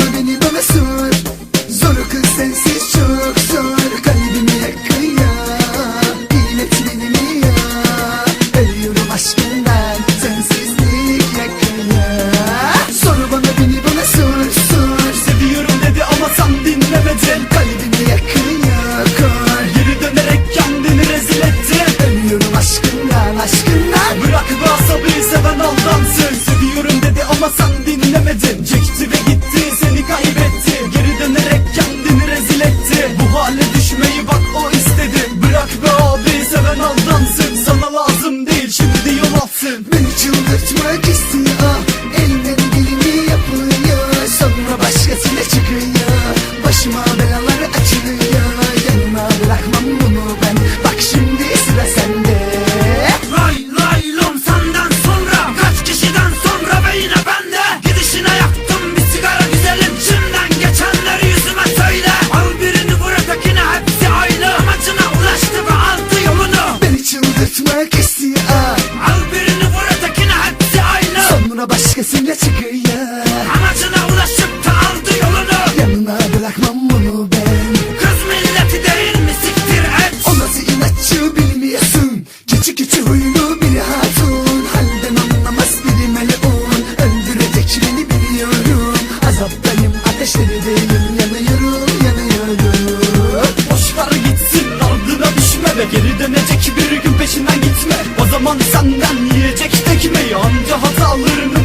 Ama beni bana sor Zoru kız sensiz çok zor. Kalbimi yakıyor. İlet benim ya? Ölüyorum aşkından. Sensizlik yakıyor. Soru bana beni bana sor sor Seviyorum dedi ama sen dinlemedin. Kalbimi yakıyor. Geri dönerek kendini rezil ettin. Ölüyorum aşkından aşkından. Bırak bu asabıyı seven aldansın. Seviyorum dedi ama sen dinlemedin. tutmak istiyor Elinden dilini yapıyor Sonra başkasıyla çıkıyor. Başıma belalar açılıyor. Yanına bırakmam bunu ben. Bak şimdi sıra sende. Lay lay lom senden sonra Kaç kişiden sonra ve yine bende Gidişine yaptım bir sigara güzelim Şimdiden geçenleri yüzüme söyle. Al birini vur ötekine hepsi aynı Amacına ulaştı ve aldı yolunu. Beni çıldırtmak istiyor başkasıyla çıkıyor. Amacına ulaşıp da aldı yolunu. Yanına bırakmam bunu ben. Kız milleti değil mi siktir et? O nasıl inatçı bilmiyorsun. Keçi keçi huylu bir hatun. Halden anlamaz biri melun. Öldürecek beni biliyorum. Azaptayım ateşlerdeyim Yanıyorum yanıyorum. Boşver gitsin ardına düşme Ve geri dönecek bir gün peşinden gitme. O zaman senden yiyecek tekmeyi Anca hatalarını